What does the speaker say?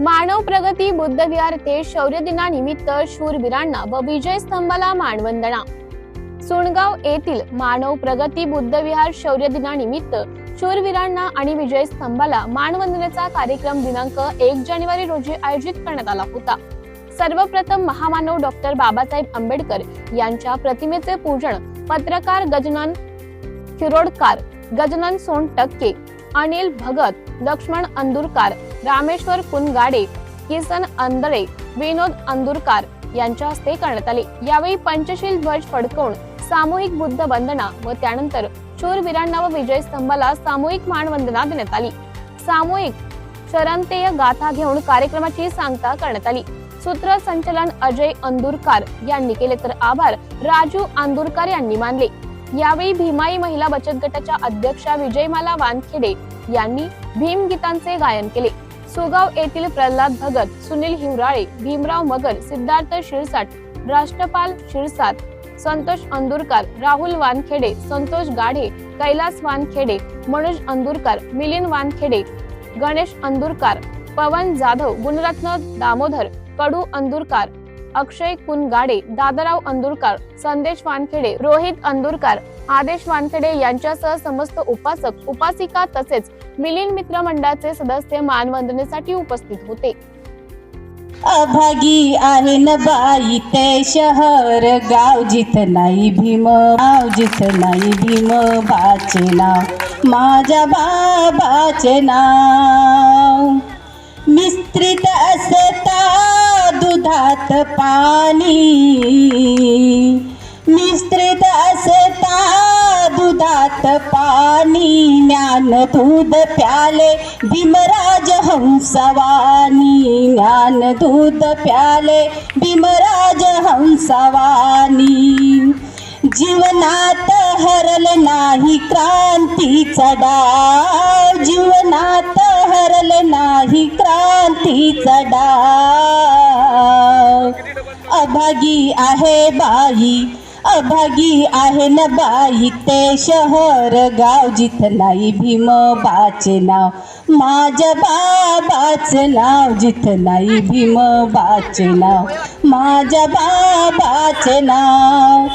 मानव प्रगती बुद्धविहार ते शौर्य दिनानिमित्त शूरवीरांना व विजय स्तंभाला मानवंदना. सुणगाव येथील मानव प्रगती बुद्धविहार शौर्य दिनानिमित्त शूरवीरांना आणि विजय स्तंभाला मानवंदनेचा कार्यक्रम दिनांक एक जानेवारी रोजी आयोजित करण्यात आला होता. सर्वप्रथम महामानव डॉक्टर बाबासाहेब आंबेडकर यांच्या प्रतिमेचे पूजन पत्रकार गजनन खिरोडकार गजनन सोनटक्के अनिल भगत लक्ष्मण अंदुरकार रामेश्वर कुनगाडे किसन अंदळे विनोद अंदुरकार यांच्या हस्ते करण्यात आले. यावेळी पंचशील ध्वज फडकवून सामूहिक बुद्ध वंदना व त्यानंतर शूरवीरांना व विजय स्तंभाला सामूहिक मानवंदना देण्यात आली. सामूहिक शरणतेय गाथा घेऊन कार्यक्रमाची सांगता करण्यात आली. सूत्रसंचलन अजय अंदुरकार यांनी केले तर आभार. राजू आंदुरकार यांनी मानले. यावेळी भीमाई महिला बचत गटाच्या अध्यक्षा विजयमाला वानखेडे यांनी भीमगीतांचे गायन केले. सुगाव येथील प्रल्हाद भगत सुनील हिवराळे भीमराव मगर सिद्धार्थ शिरसाट राष्ट्रपाल शिरसाट संतोष अंदुरकर राहुल वानखेडे संतोष गाढे कैलास वानखेडे मनोज अंदुरकर मिलिंद वानखेडे गणेश अंदुरकर पवन जाधव गुणरत्न दामोदर कडू अंदुरकर अक्षय कुनगाडे दादाराव अंदुरकार संदेश वानखेडे रोहित अंदुरकार आदेश वानखेडे यांच्यासह समस्त उपासक उपासिका तसेच मिलिंद मित्र मंडळाचे सदस्य मानवंदनेसाठी उपस्थित होते. अभागी आहे न बाई ते शहर गाव जिथ नाही भीम गाव जिथ नाही भीम बाचे नाव माझ्या बाबाचे नाव. मिस्त्रित असता दुधात पाणी. मिस्त्रीत असता दुधात पाणी. ज्ञान दूध प्याले भीमराज हंसवानी ज्ञान दूध प्याले भीमराज हंसवानी जीवनात हरल नाही क्रांती चढा. जीवनात हरल नाही क्रांती चढा. अभागी आहे बाई अभागी आहे न बाई ते शहर गाव जिथ नाही नाव माझ्या बाबाचे नाव जिथ नाही भीमबाचे नाव माझ्या बाबाचे नाव